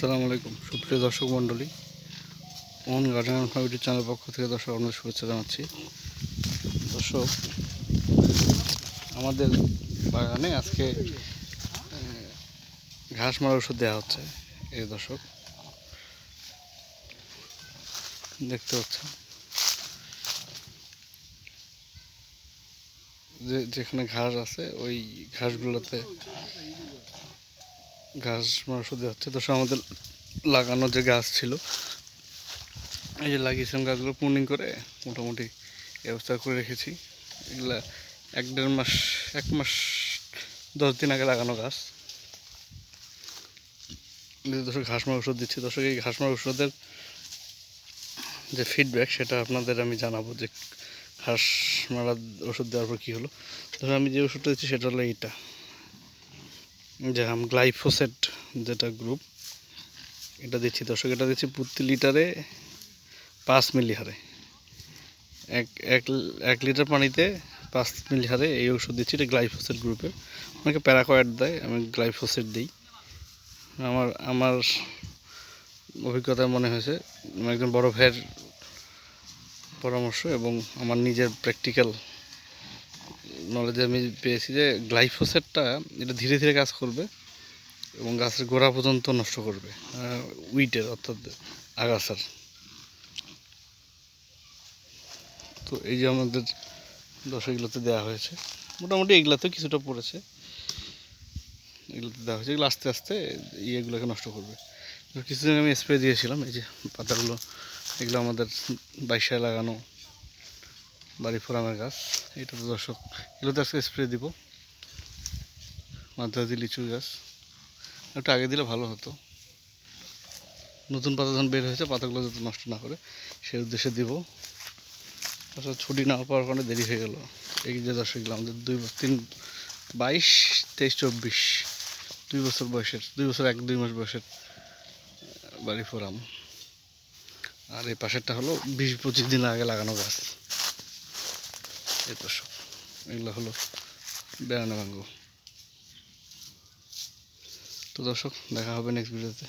আসসালামু আলাইকুম, সুপ্রিয় দর্শক মণ্ডলী। মোহন গার্ডেন ইউটিউব চ্যানেল পক্ষ থেকে দর্শক আপনাদের শুভেচ্ছা জানাচ্ছি। দর্শক, আমাদের বাগানে আজকে ঘাস মারার ওষুধ দেওয়া হচ্ছে, এই দর্শক। দেখতে পাচ্ছেন। যে, যেখানে ঘাস আছে, ওই ঘাসগুলোতে ঘাস দেওয়া হচ্ছে। দর্শক আমাদের লাগানো যে গাছ ছিল, এই যে লাগিয়েছিলাম গাছগুলো পুনিং করে, মোটামুটি ব্যবস্থা করে রেখেছি। এগুলা এক দেড় মাস, এক মাস, দশ দিন আগে লাগানো গাছ। দর্শক, ঘাস মারা ওষুধ দিচ্ছি। দর্শক, এই ঘাস মারা ওষুধের যে ফিডব্যাক সেটা আপনাদের আমি জানাব যে ঘাস মারা ওষুধ দেওয়ার পর কী হলো। ধরুন আমি যে ওষুধটা দিচ্ছি, সেটা হলো এইটা। যে আম গ্লাইফোসেট যেটা গ্রুপ এটা দিচ্ছি দর্শক, এটা দিচ্ছি প্রতি লিটারে পাঁচ মিলি হারে এক এক এক লিটার পানিতে পাঁচ মিলি হারে এই ওষুধ দিচ্ছি, এটা গ্লাইফোসেট গ্রুপে অনেকে প্যারাকয়েড দেয়, আমি গ্লাইফোসেট দিই। আমার আমার অভিজ্ঞতায় মনে হয়েছে একজন বড় ভাইয়ের পরামর্শ এবং আমার নিজের প্র্যাকটিক্যাল নলেজে আমি পেয়েছি যে গ্লাইফোসেটটা এটা ধীরে ধীরে কাজ করবে এবং গাছের গোড়া পর্যন্ত নষ্ট করবে উইটের অর্থাৎ আগাছার। তো এই যে আমাদের দশগুলোতে দেওয়া হয়েছে, মোটামুটি এগুলাতে কিছুটা পড়েছে। এগুলোতে দেওয়া হয়েছে, এগুলো আস্তে আস্তে ইয়েগুলোকে নষ্ট করবে। কিছুদিন আমি স্প্রে দিয়েছিলাম, এই যে পাতাগুলো, এগুলো আমাদের বাইশায় লাগানো বাড়ি ফোরামের গাছ। এটা তো দর্শক এগুলোতে আজকে স্প্রে দিব। মাদ্রাজি লিচু গাছ। একটু আগে দিলে ভালো হতো। নতুন পাতা যখন বের হয়েছে, পাতাগুলো যাতে নষ্ট না করে, সেই উদ্দেশ্যে দিব। আসলে ছুটি না পাওয়ার কারণে দেরি হয়ে গেল। এই যে দর্শকগুলো আমাদের দুই তিন, বাইশ, তেইশ, চব্বিশ। দুই বছর বয়সের, দুই বছর এক, দুই মাস বয়সের, বাড়ি ফোরাম। আর এই পাশেরটা হলো বিশ, পঁচিশ দিন আগে লাগানো গাছ। এই সব। এগুলো হলো বেড়ানো ভাঙ্গ তো দর্শক দেখা হবে নেক্সট ভিডিওতে